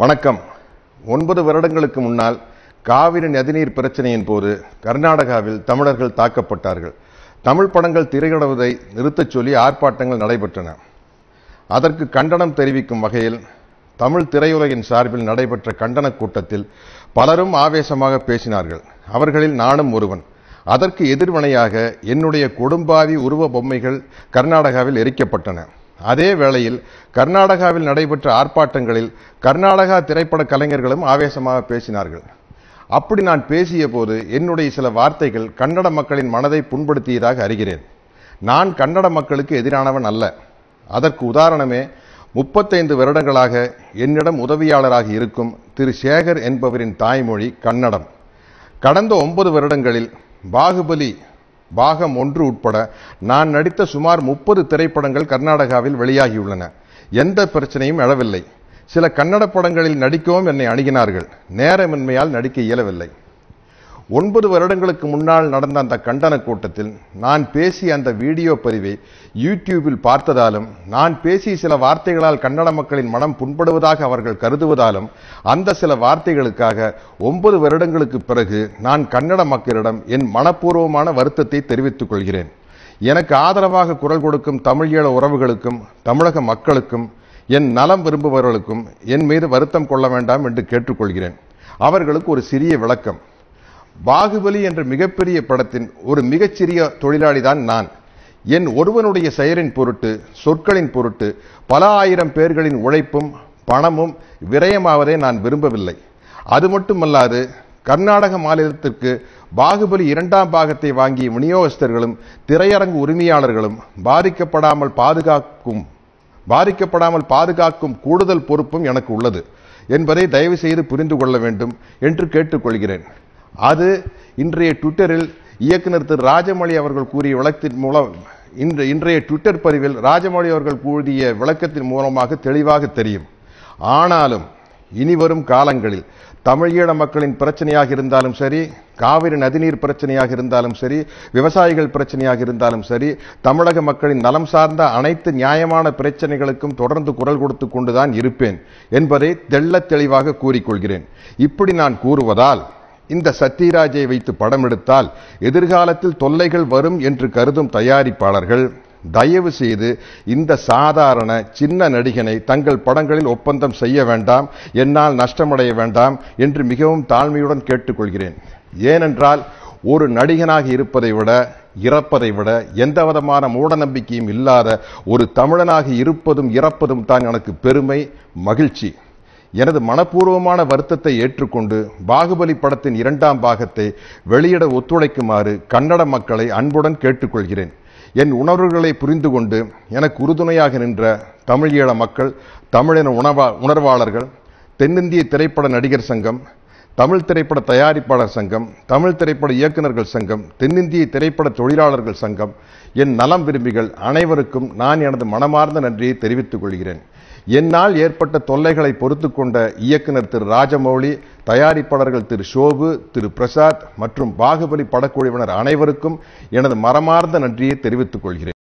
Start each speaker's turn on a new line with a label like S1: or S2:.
S1: வணக்கம். ஒன்பது வருடங்களுக்கு முன்னால் காவிரி நதிநீர் பிரச்சனையின் போது கர்நாடகாவில் தமிழர்கள் தாக்கப்பட்டார்கள். தமிழ் படங்கள் திரையிடுவதை நிறுத்தச் சொல்லி ஆர்ப்பாட்டங்கள் நடைபெற்றன. அதற்கு கண்டனம் தெரிவிக்கும் வகையில் தமிழ் திரையுலகின் சார்பில் நடைபெற்ற கண்டன கூட்டத்தில் பலரும் ஆவேசமாக பேசினார்கள். அவர்களில் நானும் ஒருவன். அதற்கு எதிர்வினையாக என்னுடைய கொடும்பாவி உருவ பொம்மைகள் கர்நாடகாவில் எரிக்கப்பட்டன. அதே வேளையில் கர்நாடகாவில் நடைபெற்ற ஆர்ப்பாட்டங்களில் கர்நாடகா திரைப்பட கலைஞர்களும் ஆவேசமாக பேசினார்கள். அப்படி நான் பேசிய போது என்னுடைய சில வார்த்தைகள் கன்னட மக்களின் மனதை புண்படுத்தியதாக அறிகிறேன். நான் கன்னட மக்களுக்கு எதிரானவன் அல்ல. அதற்கு உதாரணமே முப்பத்தைந்து வருடங்களாக என்னிடம் உதவியாளராக இருக்கும் திரு சேகர் என்பவரின் தாய்மொழி கன்னடம். கடந்த ஒன்பது வருடங்களில் பாகுபலி பாகம் ஒன்று உட்பட நான் நடித்த சுமார் முப்பது திரைப்படங்கள் கர்நாடகாவில் வெளியாகியுள்ளன. எந்த பிரச்சனையும் எழவில்லை. சில கன்னட படங்களில் நடிக்கவும் என்னை அணுகினார்கள். நேரமின்மையால் நடிக்க இயலவில்லை. ஒன்பது வருடங்களுக்கு முன்னால் நடந்த அந்த கண்டன கூட்டத்தில் நான் பேசிய அந்த வீடியோ பதிவை யூடியூபில் பார்த்ததாலும் நான் பேசிய சில வார்த்தைகளால் கன்னட மக்களின் மனம் புண்படுவதாக அவர்கள் கருதுவதாலும் அந்த சில வார்த்தைகளுக்காக ஒன்பது வருடங்களுக்கு பிறகு நான் கன்னட மக்களிடம் என் மனப்பூர்வமான வருத்தத்தை தெரிவித்துக் கொள்கிறேன். எனக்கு ஆதரவாக குரல் கொடுக்கும் தமிழீழ உறவுகளுக்கும் தமிழக மக்களுக்கும் என் நலம் விரும்புபவர்களுக்கும் என் மீது வருத்தம் கொள்ள வேண்டாம் என்று கேட்டுக்கொள்கிறேன். அவர்களுக்கு ஒரு சிறிய விளக்கம். பாகுபலி என்ற மிகப்பெரிய படத்தின் ஒரு மிகச்சிறிய தொழிலாளி தான் நான். என் ஒருவனுடைய செயலின் பொருட்டு சொற்களின் பொருட்டு பல ஆயிரம் பேர்களின் உழைப்பும் பணமும் விரயமாவதை நான் விரும்பவில்லை. அது மட்டுமல்லாது கர்நாடக மாநிலத்திற்கு பாகுபலி இரண்டாம் பாகத்தை வாங்கிய விநியோகஸ்தர்களும் திரையரங்கு உரிமையாளர்களும் பாதிக்கப்படாமல் பாதுகாக்கும் பாதிக்கப்படாமல் பாதுகாக்கும் கூடுதல் பொறுப்பும் எனக்கு உள்ளது என்பதை தயவு செய்து புரிந்து கொள்ள வேண்டும் என்று கேட்டுக்கொள்கிறேன். அது இன்றைய ட்விட்டரில் இயக்குனர் திரு ராஜமௌழி அவர்கள் கூறிய விளக்கத்தின் மூலம் இன்று இன்றைய ட்விட்டர் பதிவில் ராஜமௌழி அவர்கள் கூறிய விளக்கத்தின் மூலமாக தெளிவாக தெரியும். ஆனாலும் இனிவரும் காலங்களில் தமிழீழ மக்களின் பிரச்சனையாக இருந்தாலும் சரி காவிரி நதிநீர் பிரச்சனையாக இருந்தாலும் சரி விவசாயிகள் பிரச்சனையாக இருந்தாலும் சரி தமிழக மக்களின் நலம் சார்ந்த அனைத்து நியாயமான பிரச்சனைகளுக்கும் தொடர்ந்து குரல் கொடுத்து கொண்டுதான் இருப்பேன் என்பதை தெள்ளத் தெளிவாக கூறிக்கொள்கிறேன். இப்படி நான் கூறுவதால் இந்த சத்யராஜை வைத்து படம் எடுத்தால் எதிர்காலத்தில் தொல்லைகள் வரும் என்று கருதும் தயாரிப்பாளர்கள். தயவு செய்து இந்த சாதாரண சின்ன நடிகனை தங்கள் படங்களில் ஒப்பந்தம் செய்ய வேண்டாம் என்னால் நஷ்டமடைய வேண்டாம் என்று மிகவும் தாழ்மையுடன் கேட்டுக்கொள்கிறேன். ஏனென்றால் ஒரு நடிகனாக இருப்பதை விட இறப்பதை விட எந்த விதமான மூட நம்பிக்கையும் இல்லாத ஒரு தமிழனாக இருப்பதும் இறப்பதும் தான் எனக்கு பெருமை மகிழ்ச்சி. எனது மனப்பூர்வமான வருத்தத்தை ஏற்றுக்கொண்டு பாகுபலி படத்தின் இரண்டாம் பாகத்தை வெளியிட ஒத்துழைக்குமாறு கன்னட மக்களை அன்புடன் கேட்டுக்கொள்கிறேன். என் உணர்வுகளை புரிந்து கொண்டு எனக்கு உறுதுணையாக நின்ற தமிழீழ மக்கள் தமிழின உணவா உணர்வாளர்கள் தென்னிந்திய திரைப்பட நடிகர் சங்கம் தமிழ் திரைப்பட தயாரிப்பாளர் சங்கம் தமிழ் திரைப்பட இயக்குநர்கள் சங்கம் தென்னிந்திய திரைப்பட தொழிலாளர்கள் சங்கம் என் நலம் விரும்பிகள் அனைவருக்கும் நான் எனது மனமார்ந்த நன்றியை தெரிவித்துக் கொள்கிறேன். என்னால் ஏற்பட்ட தொல்லைகளை பொறுத்து கொண்ட இயக்குனர் திரு ராஜமௌழி தயாரிப்பாளர்கள் திரு ஷோபு திரு பிரசாத் மற்றும் பாகுபலி படக்குழுவினர் அனைவருக்கும் எனது மரமார்ந்த நன்றியை தெரிவித்துக் கொள்கிறேன்.